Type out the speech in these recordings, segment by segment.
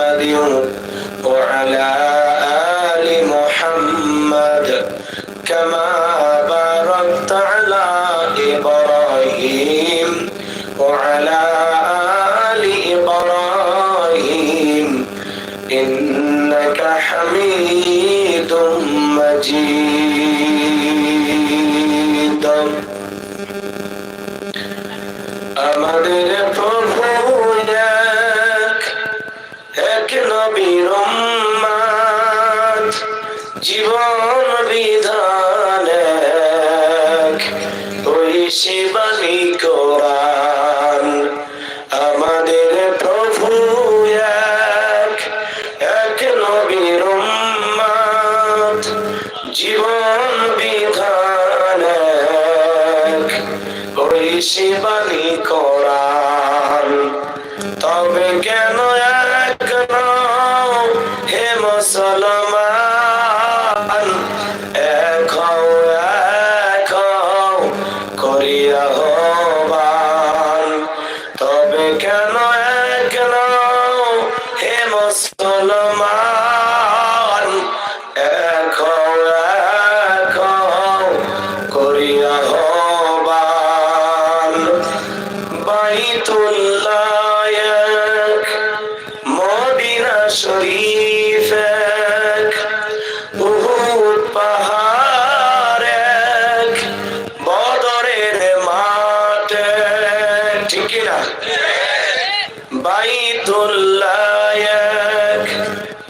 محمد وعلى آل ওই শিবানী কোরআন তবে কেন এক হে মুসলমান? এক হও এক হও, করিয়া হবান। তবে কেন এক হে মুসলমান? ঠিক বাইতুল্লাহ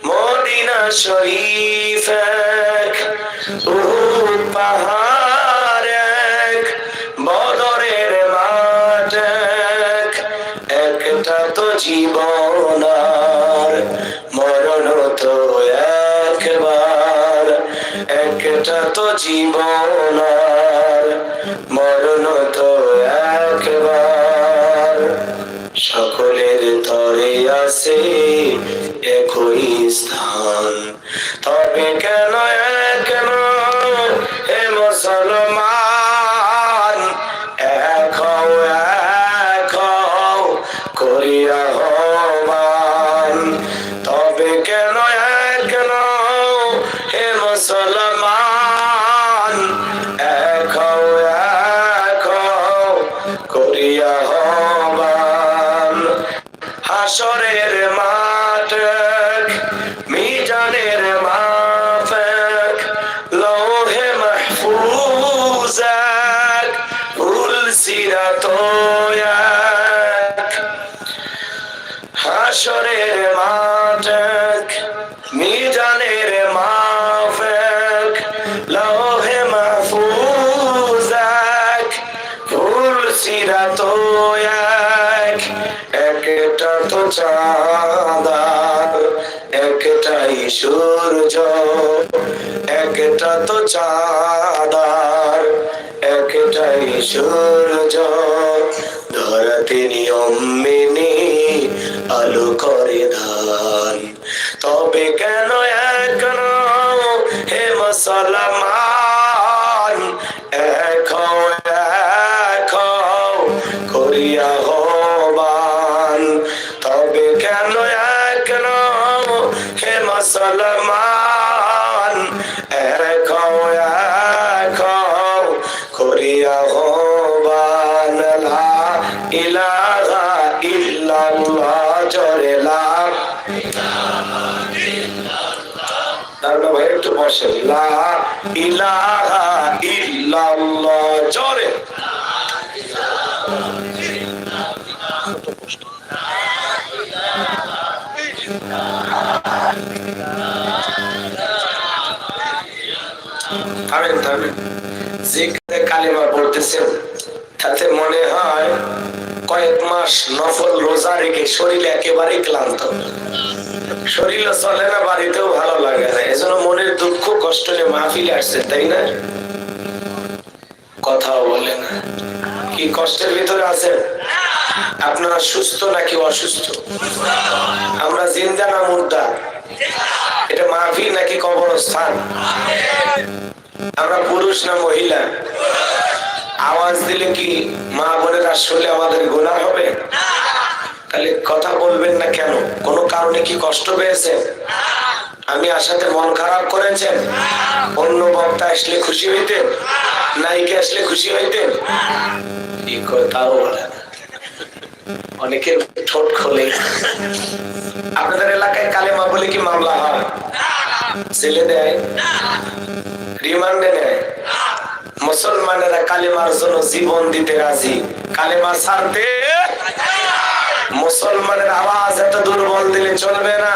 মদিনা শরীফ এক পাহাড় এক, বদরের মাঠ এক। একটা তো জীবন আর, মরণ তো একবার। একটা তো জীবন আর, মরণ তো একবার। সকলের তরে আছে একই স্থান। তবে কেন হাসরের মাঠ এক, মিজানের মাপ এক, লৌহে মাহফুজ এক, ফুল সিরাত এক। একটা তো চাঁদার একটাই সূর্য একটা তো চাঁদার একটাই সূর্য ধরাতে নিয়ম মেনে আলো করে ধান তবে কেন এক হে হে মুসলমান? বসে জরে থামেন থামেন জিক্রে কালিমা পড়তেছেন তাতে মনে হয় কয়েক মাস নফল রোজা রেখে শরীর একেবারেই ক্লান্ত। শরীর চলে না, বাড়িতেও ভালো লাগে না। এজন্য মনের দুঃখ, কষ্ট নিয়ে মাহফিলে আসছে তাই না? কথাও বলে না। কি কষ্টের ভিতরে আছেন? আপনারা সুস্থ নাকি অসুস্থ? আমরা জিন্দা না মুর্দা? এটা মাহফিল নাকি কবরস্থান? আমরা পুরুষ না মহিলা? আওয়াজ দিলে কি মা বোনের আসলে আমাদের গুণা হবে? তাহলে কথা বলবেন না কেন? কোনো কারণে কি কষ্ট পেয়েছেন? আমি আসাতে মন খারাপ করেছেন? অন্য বক্তা আসলে খুশি হইতেন? নায়িকা আসলে খুশি হইতেন? কি তাও বলে। অনেকের ঠোঁট খোলে। আপনাদের এলাকায় কালেমা বলে কি মামলা হয়? ছেলে দেয়? রিমান্ডে নেয়? মুসলমানেরা কালেমার জন্য জীবন দিতে রাজি। কালেমা ছাড়তে মুসলমানের আওয়াজ এত দুর্বল দিলে চলবে না।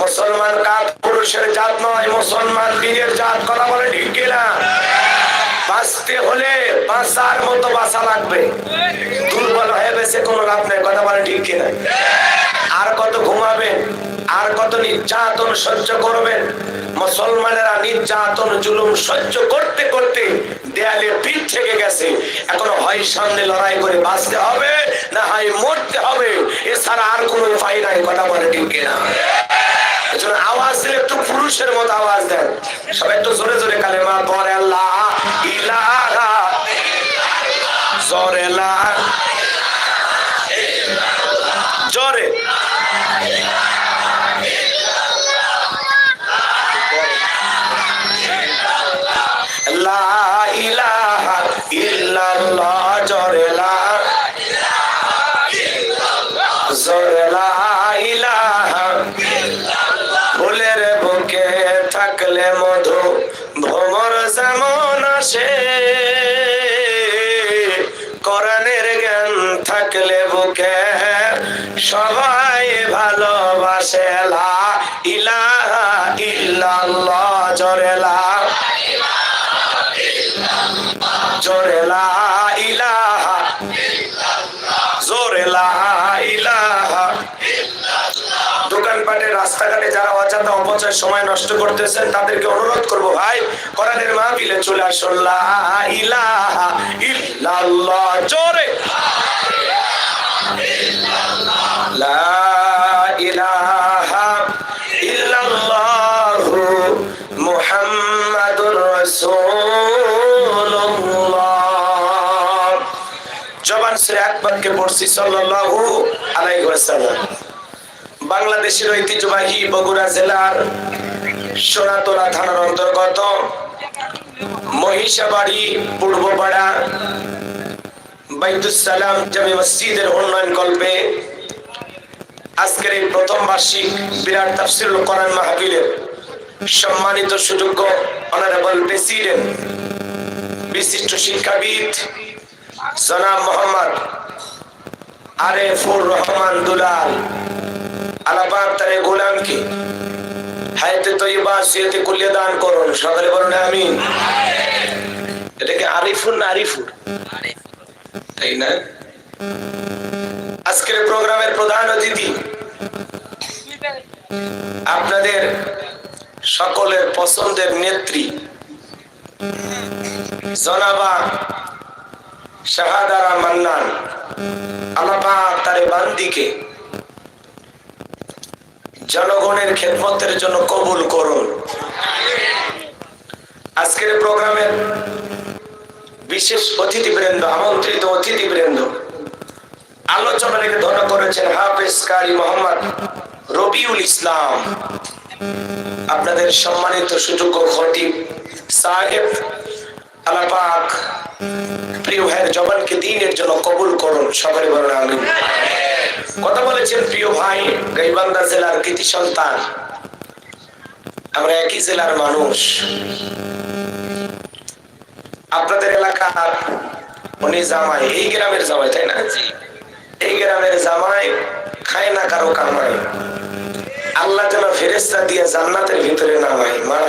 মুসলমান কাজ পুরুষের জাত নয়, মুসলমান বীরের জাত, কথা বলে ঠিক কিনা? বাঁচতে হলে বাঁচার মতো বাঁচা লাগবে। দুর্বল হয়ে গেছে, কোনো লাভ নেই, কথা বলে ঠিক কিনা? আর কত ঘুমাবেন, আর কত নির্যাতন সহ্য করবেন? মুসলমানেরা নির্যাতন, জুলুম সহ্য করতে করতে দেয়ালে পিঠ থেকে গেছে। এখন হয় সামনে লড়াই করে বাঁচতে হবে, না হয় মরতে হবে। এছাড়া আর কোনো উপায় নাই, কথা বলে ঠিক কিনা। আওয়াজ দিলে একটু পুরুষের মতো আওয়াজ দেন। সবাই একটু জোরে জোরে কালে মা পরে আল্লাহ ইল্লাল্লাহ জোরে লা জোরে লা ইলাহা। জোরে লা ইলাহা। দোকানপাটে রাস্তাঘাটে যারা অযথা অপচয় সময় নষ্ট করতেছেন, তাদেরকে অনুরোধ করব, ভাই, কোরআনের মাহফিলে চলে আসুন। লা ইলাহা ইল্লাল্লাহ। জোরে। লা ইলাহা পড়ছি সাল্লাল্লাহু আলাইহি ওয়াসাল্লাম। বাংলাদেশের ঐতিহ্যবাহী বগুড়া জেলার সোনাতলা থানার অন্তর্গত মহিষাবাড়ি, পূর্বপাড়া, বাইতুস সালাম জামে মসজিদের উন্নয়ন কল্পে আজকের এই প্রথম বার্ষিক বিরাট তাফসিরুল কোরআন মাহফিলের সম্মানিত সুযোগ্য অনারেবল প্রেসিডেন্ট বিশিষ্ট শিক্ষাবিদ জনাব মোহাম্মদ আরেফুর রহমান দুলাল আলাপাক তারে গোলামকে। হায়াতে তৈবা সিয়াতে কুল্লে দান করুন, সকালে বলুন আমিন। এটাকে আরিফুর না আরিফুর? তাই না? আজকের প্রোগ্রামের প্রধান অতিথি আপনাদের সকলের পছন্দের নেত্রী, জনাবা শাহাদারা মান্নান। আলাপাক তারে বান্দিকে জনগণের খেদমতের জন্য কবুল করুন। আজকের প্রোগ্রামের বিশেষ অতিথিবৃন্দ, আমন্ত্রিত অতিথিবৃন্দ, আলোচনা রেখে ধন্য করেছেন হাফেজ কারি মোহাম্মদ রবিউল ইসলাম। আপনাদের সম্মানিত সুযোগ্য খতিব সাহেব, আলাপাক প্রিয় ভাইয়ের জবানকে দিনের জন্য কবুল করুন আমিন। কথা বলেছেন প্রিয় ভাই, গাইবান্ধা জেলার কৃতি সন্তান। আমরা একই জেলার মানুষ। আপনাদের এলাকার উনি জামাই, এই গ্রামের জামাই, তাই না? এই গ্রামের জামাই খায় না কারও কামাই আল্লাহ যেন ফেরেস্তা দিয়ে জান্নাতের ভিতরে নামাই মারা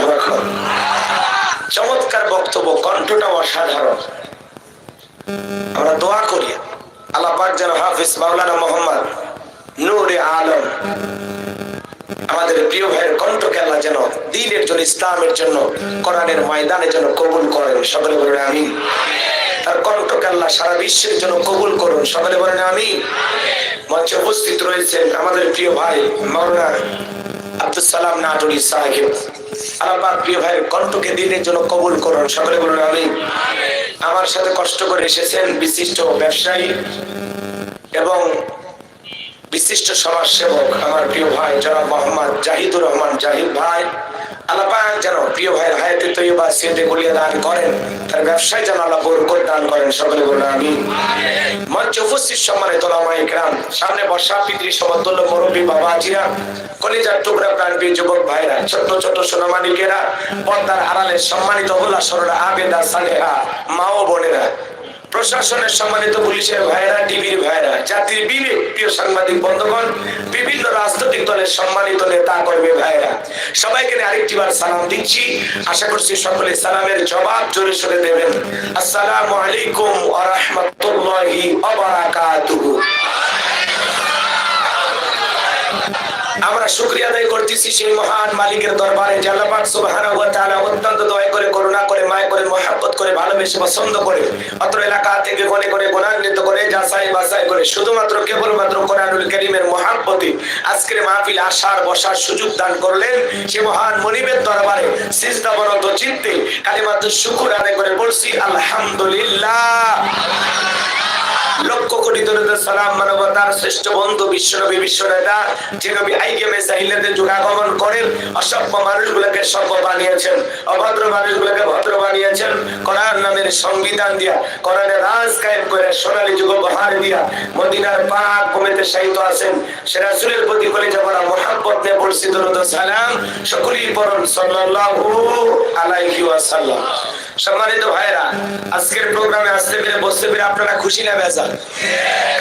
চমৎকার বক্তব্য কণ্ঠটা অসাধারণ। আমরা দোয়া করি, আল্লাহ যেন হাফিজ মাওলানা মোহাম্মদ নূরে আলম, আমাদের প্রিয় ভাইয়ের কণ্ঠকে আল্লাহ যেন দিনের জন্য ইসলামের জন্য, কোরআনের ময়দানে যেন কবুল করেন। সকলে বলেন আমি তার কণ্ঠকে আল্লাহ সারা বিশ্বের জন্য কবুল করুন। সকলে বলেন আমি মঞ্চে উপস্থিত রয়েছেন আমাদের প্রিয় ভাই মাওলানা আব্দুল সালাম নাটুরি সাহেব। আল্লাহ প্রিয় ভাইয়ের কণ্ঠকে দিনের জন্য কবুল করুন। সকলে বলুন আমি আমার সাথে কষ্ট করে এসেছেন বিশিষ্ট ব্যবসায়ী এবং বিশিষ্ট সমাজ সেবক আমার প্রিয় ভাই জনাব মোহাম্মদ জাহিদুর রহমান জাহিদ ভাই। আল্লাহ যেন প্রিয় ভাইয়ের হায়াতে তৈবা সেটে গুলিয়ে দান করেন, তার ব্যবসায় যেন আল্লাহ বরকত দান করেন, সকলে বলুন আমি উপস্থিত সামনে বর্ষা পিতৃ সমতুল্য বাবা আজিরা কলিজার টুকরা যুবক ভাইরা ছোট ছোট সোনামানিকেরা, পর্দার আড়ালে সম্মানিত হল্লা সরলা আবেদা সালেহা, মা ও বোনেরা প্রশাসনের সম্মানিত পুলিশের ভাইরা টিভির ভাইরা জাতির বিবেক, প্রিয় সাংবাদিক বন্ধুগণ, বিভিন্ন রাজনৈতিক দলের সম্মানিত নেতা, কর্মী ভাইরা সবাইকে আরেকটি বার সালাম দিচ্ছি। আশা করছি সকলে সালামের জবাব জোরে সরে দেবেন। আসসালামু আলাইকুম ওয়া রাহমাতুল্লাহি ওয়া বারাকাতুহু। আমরা শুকরিয়া আদায় করতেছি সেই মহান মালিকের দরবারে, যে তাআলা অত্যন্ত দয়া করে, করুণা করে, মায়া করে, মহব্বত করে, ভালোবেসে, পছন্দ করে, অত্র এলাকা থেকে গনে করে গুণান্বিত করে, যাচাই বাছাই করে, শুধুমাত্র কেবলমাত্র কোরআনুল কারীমের মহাব্বতি আজকের মাহফিল আসার, বসার সুযোগ দান করলেন সে মহান মনিবের দরবারে, সিজদা বরত চিত্তে কালিমাত শুকর আদায় করে বলছি, আলহামদুলিল্লাহ। লক্ষ কোটি সালাম শ্রেষ্ঠ বন্ধু যে নবী আইগেমে করেন, অসভ্য মানুষগুলোকে সভ্য বানিয়েছেন, অভদ্র মানুষগুলোকে ভদ্র বানিয়েছেন, কোরআন নামের সংবিধান দিয়া কোরআনের রাজ কায়েম করে সোনালী যুগ বহার দিয়া, মদিনার শায়িত আছেন, সে রাসূলের প্রতি করে যখন মোহাম্মত নিয়ে পড়ছি দরুদ সালাম, সকলেই পড়ুন সাল্লাল্লাহু আলাইহি ওয়াসাল্লাম। সম্মানিত ভাইরা আজকের প্রোগ্রামে আসতে পেরে বসতে পেরে আপনারা খুশি না বেজার?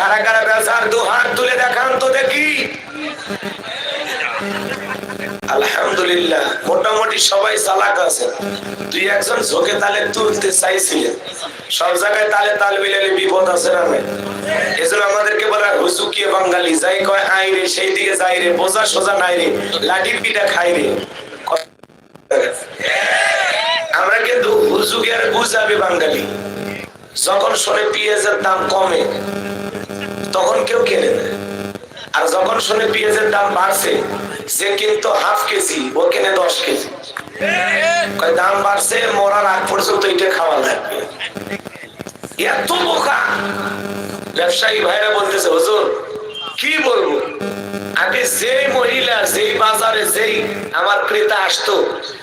কারা কারা বেজার? দু হাত তুলে দেখান তো দেখি। আলহামদুলিল্লাহ, মোটামুটি সবাই চালাক আছে। একজন ঝোঁকে তালে তুলতে চাইছিলেন। সব জায়গায় তালে তাল মিলালে বিপদ আছে না এজন্য আমাদেরকে বলা বাঙালি? যাই কয় আই রে, সেই দিকে যাই রে, বোঝা সোজা নাই রে লাঠির পিঠা খাই রে আমরা কিন্তু হুজুকে বুঝাবে বাঙালি। যখন শোনে পেঁয়াজের দাম কমে, তখন কেউ কেনে না। আর যখন শুনে পেঁয়াজের দাম বাড়ছে, যে কিন্তু হাফ কেজি, ও কেনে দশ কেজি। দাম বাড়ছে, মরার আগ পর্যন্ত এটা খাওয়া লাগবে। এত বোকা। ব্যবসায়ী ভাইরা বলতেছে, হুজুর, কি বলব? আগে যেই মহিলা, যেই বাজারে, যেই আমার ক্রেতা আসতো,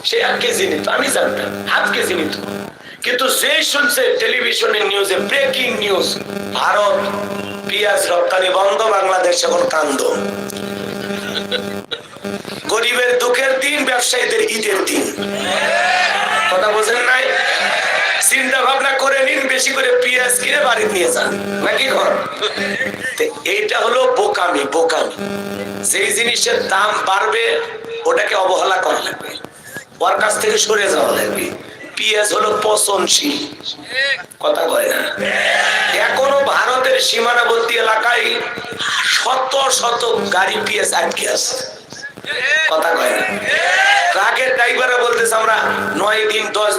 সে এক কেজি নিত। আমি জানতাম, হাফ কেজি নিত। কিন্তু যে শুনছে টেলিভিশনে নিউজে ব্রেকিং নিউজ ভারত, পেঁয়াজ রপ্তানি বন্ধ, বাংলাদেশ এখন কান্দ। গরিবের দুঃখের দিন, ব্যবসায়ীদের ঈদের দিন। কথা বোঝেন নাই? চিন্তা ভাবনা করে নিন, বেশি করে পেঁয়াজ কিনে বাড়ি নিয়ে যান। নাকি ঘর এইটা হলো বোকামি বোকামি। সেই জিনিসের দাম বাড়বে, ওটাকে অবহেলা করা লাগবে। ওর কাছ থেকে সরে যাওয়া লাগবে। পেঁয়াজ হলো পচনশীল। কথা কয় না। এখনও ভারতের সীমানাবর্তী এলাকায় শত শত গাড়ি পেঁয়াজ আটকে আছে। কথা কয় না। ট্রাকের ড্রাইভারে বলতেছে আমরা নয় দিন, দশ